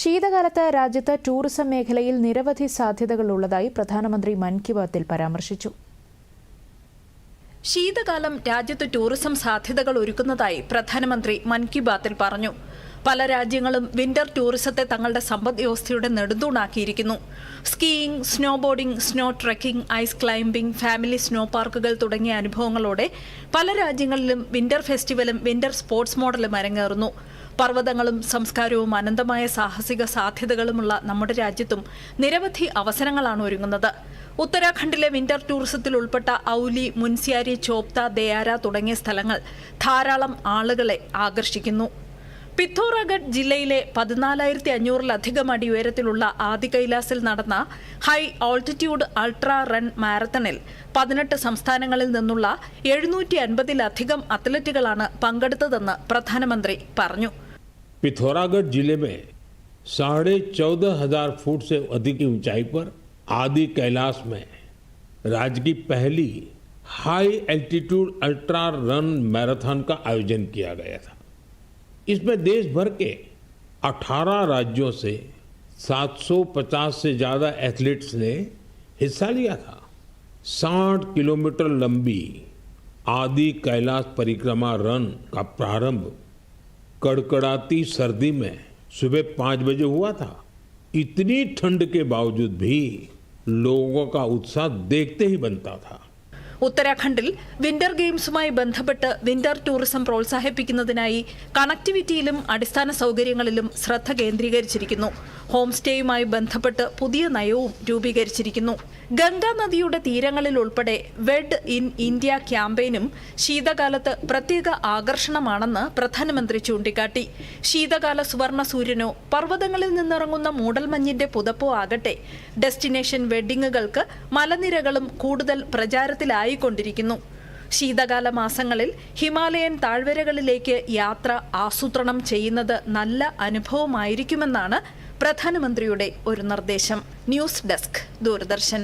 ശീതകാലത്ത് രാജ്യത്ത് ടൂറിസം മേഖലയിൽ നിരവധി സാധ്യതകളുള്ളതായി പ്രധാനമന്ത്രി മൻ കി ബാത്തിൽ പരാമർശിച്ചു. ശീതകാലം രാജ്യത്ത് ടൂറിസം സാധ്യതകൾ ഒരുക്കുന്നതായി പ്രധാനമന്ത്രി മൻ കി ബാത്തിൽ പറഞ്ഞു. പല രാജ്യങ്ങളും വിന്റർ ടൂറിസത്തെ തങ്ങളുടെ സമ്പദ് വ്യവസ്ഥയുടെ നെടുന്തൂണാക്കിയിരിക്കുന്നു. Skiing snowboarding snow trekking ice climbing family snow പാർക്കുകൾ തുടങ്ങിയ അനുഭവങ്ങളോടെ പല രാജ്യങ്ങളിലും വിന്റർ ഫെസ്റ്റിവലും വിന്റർ സ്പോർട്സ് മോഡലും അരങ്ങേറുന്നു. പർവതങ്ങളും സംസ്കാരവും അനന്തമായ സാഹസിക സാധ്യതകളുമുള്ള നമ്മുടെ രാജ്യത്തും നിരവധി അവസരങ്ങളാണ് ഒരുങ്ങുന്നത്. ഉത്തരാഖണ്ഡിലെ വിന്റർ ടൂറിസത്തിൽ ഉൾപ്പെട്ട ഔലി മുൻസിയാരി ചോപ്ത ദയാര തുടങ്ങിയ സ്ഥലങ്ങൾ ധാരാളം ആളുകളെ ആകർഷിക്കുന്നു. പിത്തോറഗഡ് ജില്ലയിലെ പതിനാലായിരത്തി അഞ്ഞൂറിലധികം അടി ഉയരത്തിലുള്ള ആദി കൈലാസിൽ നടന്ന ഹൈ ഓൾട്ടിറ്റ്യൂഡ് അൾട്രാ റൺ മാരത്തണിൽ പതിനെട്ട് സംസ്ഥാനങ്ങളിൽ നിന്നുള്ള എഴുന്നൂറ്റി അൻപതിലധികം അത്ലറ്റുകളാണ് പങ്കെടുത്തതെന്ന് പ്രധാനമന്ത്രി പറഞ്ഞു पिथौरागढ़ जिले में साढ़े चौदह हजार फुट से अधिक की ऊंचाई पर आदि कैलाश में राज्य की पहली high altitude ultra run marathon का आयोजन किया गया था इसमें देश भर के 18 राज्यों से 750 से ज़्यादा एथलीट्स ने हिस्सा लिया था। 60 किलोमीटर लंबी आदि कैलाश परिक्रमा रन का प्रारंभ कड़कड़ाती सर्दी में सुबह पाँच बजे हुआ था। इतनी ठंड के बावजूद भी लोगों का उत्साह देखते ही बनता था। ഉത്തരാഖണ്ഡിൽ വിന്റർ ഗെയിംസുമായി ബന്ധപ്പെട്ട് വിന്റർ ടൂറിസം പ്രോത്സാഹിപ്പിക്കുന്നതിനായി കണക്ടിവിറ്റിയിലും അടിസ്ഥാന സൗകര്യങ്ങളിലും ശ്രദ്ധ കേന്ദ്രീകരിച്ചിരിക്കുന്നു. ഹോം സ്റ്റേയുമായി ബന്ധപ്പെട്ട് പുതിയ നയവും രൂപീകരിച്ചിരിക്കുന്നു. ഗംഗാ നദിയുടെ തീരങ്ങളിൽ ഉൾപ്പെടെ വെഡ് ഇൻ ഇന്ത്യ ക്യാമ്പയിനും ശീതകാലത്ത് പ്രത്യേക ആകർഷണമാണെന്ന് പ്രധാനമന്ത്രി ചൂണ്ടിക്കാട്ടി. ശീതകാല സുവർണ സൂര്യനോ പർവതങ്ങളിൽ നിന്നിറങ്ങുന്ന മൂടൽമഞ്ഞിന്റെ പുതപ്പോ ആകട്ടെ. ഡെസ്റ്റിനേഷൻ വെഡ്ഡിങ്ങുകൾക്ക് മലനിരകളും കൂടുതൽ പ്രചാരത്തിലായിക്കൊണ്ടിരിക്കുന്നു ശീതകാല മാസങ്ങളിൽ ഹിമാലയൻ താഴ്വരകളിലേക്ക് യാത്ര ആസൂത്രണം ചെയ്യുന്നത് നല്ല അനുഭവമായിരിക്കുമെന്നാണ് പ്രധാനമന്ത്രിയുടെ ഒരു നിർദ്ദേശം. News desk Doordarshan.